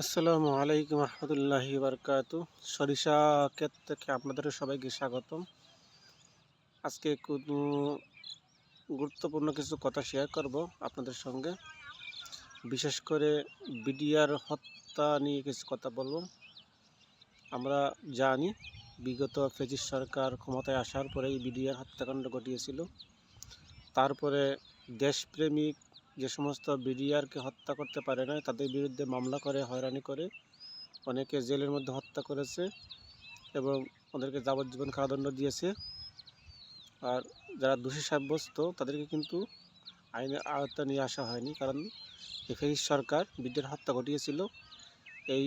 আসসালামু আলাইকুম রহমতুল্লাহি বারকাতু। সরিষা ক্ষেত থেকে আপনাদের সবাইকে স্বাগতম। আজকে কোনো গুরুত্বপূর্ণ কিছু কথা শেয়ার করব আপনাদের সঙ্গে। বিশেষ করে বিডিআর হত্যা নিয়ে কিছু কথা বলব। আমরা জানি বিগত ফেজিস সরকার ক্ষমতায় আসার পরেই বিডিআর হত্যাকাণ্ড ঘটিয়েছিল। তারপরে দেশপ্রেমিক যে সমস্ত বিডিআরকে হত্যা করতে পারে না তাদের বিরুদ্ধে মামলা করে, হয়রানি করে, অনেকে জেলের মধ্যে হত্যা করেছে এবং ওদেরকে যাবজ্জীবন কারাদণ্ড দিয়েছে। আর যারা দোষী সাব্যস্ত, তাদেরকে কিন্তু আইনের আওতা নিয়ে আসা হয়নি, কারণ ফেরিস সরকার বিডিআর হত্যা ঘটিয়েছিল। এই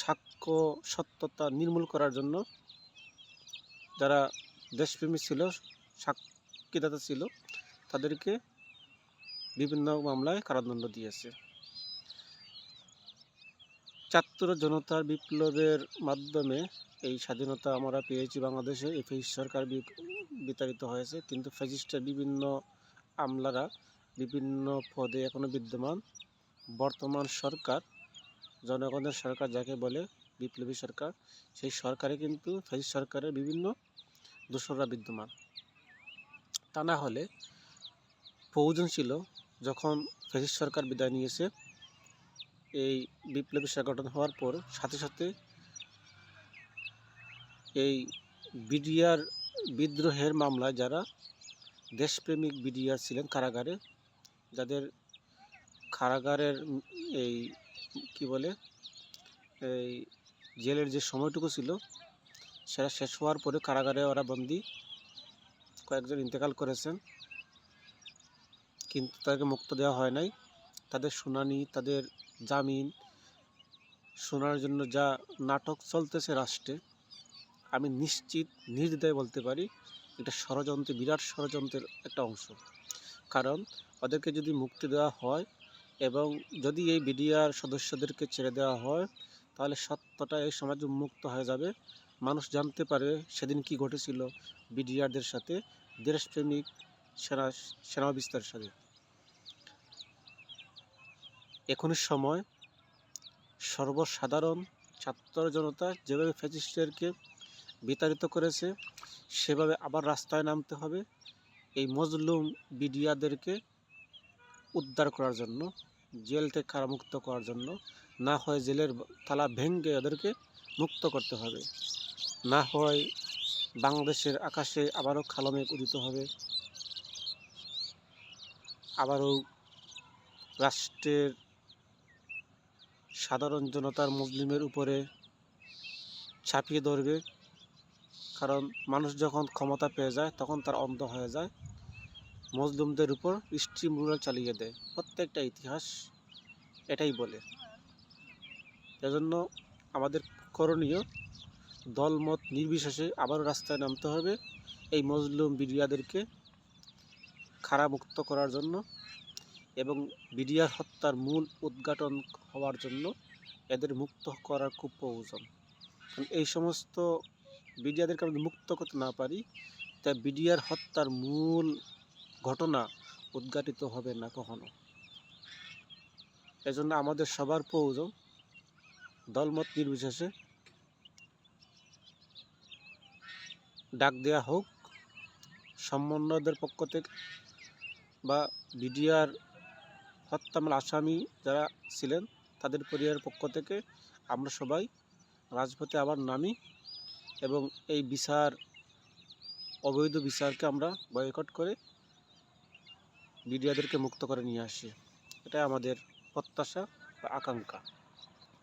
সাক্ষ্য সত্যতা নির্মূল করার জন্য যারা দেশপ্রেমী ছিল, সাক্ষীদাতা ছিল, তাদেরকে বিভিন্ন মামলায় কারাদণ্ড দিয়েছে। চাত্তর জনতার বিপ্লবের মাধ্যমে এই স্বাধীনতা আমরা পেয়েছি বাংলাদেশে। এই ফেসিস সরকার বিতাড়িত হয়েছে। কিন্তু ফেসিস্টের বিভিন্ন আমলারা বিভিন্ন পদে এখনও বিদ্যমান। বর্তমান সরকার, জনগণের সরকার যাকে বলে বিপ্লবী সরকার, সেই সরকারে কিন্তু ফেসিস সরকারের বিভিন্ন দোসররা বিদ্যমান। তা না হলে প্রয়োজন ছিল যখন ফেসিস সরকার বিদায় নিয়েছে, এই বিপ্লবী সংগঠন হওয়ার পর সাথে সাথে এই বিডিআর বিদ্রোহের মামলায় যারা দেশপ্রেমিক বিডিআর ছিলেন কারাগারে, যাদের কারাগারের এই কি বলে, এই জেলের যে সময়টুকু ছিল, সেটা শেষ হওয়ার পরে কারাগারে ওরা বন্দি কয়েকজন ইন্তেকাল করেছেন। কিন্তু তাদেরকে মুক্ত দেওয়া হয় নাই। তাদের শুনানি, তাদের জামিন, শোনার জন্য যা নাটক চলতেছে রাষ্ট্রে, আমি নিশ্চিত নির্দ্বিধায় বলতে পারি, এটা ষড়যন্ত্র বিরাট ষড়যন্ত্রের একটা অংশ। কারণ ওদেরকে যদি মুক্তি দেওয়া হয় এবং যদি এই বিডিআর সদস্যদেরকে ছেড়ে দেওয়া হয়, তাহলে সত্যটা এই সমাজে উন্মুক্ত হয়ে যাবে। মানুষ জানতে পারে সেদিন কি ঘটেছিল বিডিআরদের সাথে। দেশপ্রেমিক সেনা সেনা বিস্তারের সাথে। এখনই সময় সর্বসাধারণ ছাত্র জনতা যেভাবে ফ্যাসিস্টদেরকে বিতাড়িত করেছে, সেভাবে আবার রাস্তায় নামতে হবে। এই মজলুম বিডিয়াদেরকে উদ্ধার করার জন্য, জেল থেকে কারামুক্ত করার জন্য, না হয় জেলের তালা ভেঙ্গে ওদেরকে মুক্ত করতে হবে। না হয় বাংলাদেশের আকাশে আবারও খালমে উদিত হবে। আবারও রাষ্ট্রের সাধারণ জনতার মুসলিমের উপরে ছাপিয়ে ধরবে। কারণ মানুষ যখন ক্ষমতা পেয়ে যায়, তখন তার অন্ধ হয়ে যায়। মজলুমদের উপর স্ট্রিম রুলার চালিয়ে দেয়। প্রত্যেকটা ইতিহাস এটাই বলে। এজন্য আমাদের করণীয় দলমত নির্বিশেষে আবারও রাস্তায় নামতে হবে। এই মজলুম বিডিয়াদেরকে খারামুক্ত করার জন্য এবং বিডিআর হত্যার মূল উদ্ঘাটন হওয়ার জন্য এদের মুক্ত করার খুব প্রয়োজন। এই সমস্ত বিডিআরদেরকে আমরা মুক্ত করতে না পারি, তা বিডিআর হত্যার মূল ঘটনা উদ্ঘাটিত হবে না কখনো। এজন্য আমাদের সবার প্রয়োজন দলমত নির্বিশেষে ডাক দেয়া হোক সমন্বয়দের পক্ষ থেকে বা বিডিআর হত্যা মামলার আসামি যারা ছিলেন, তাদের পরিবারের পক্ষ থেকে আমরা সবাই রাজপথে আবার নামি এবং এই বিচার, অবৈধ বিচারকে আমরা বয়কট করে মিডিয়াদেরকে মুক্ত করে নিয়ে আসি। এটাই আমাদের প্রত্যাশা বা আকাঙ্ক্ষা।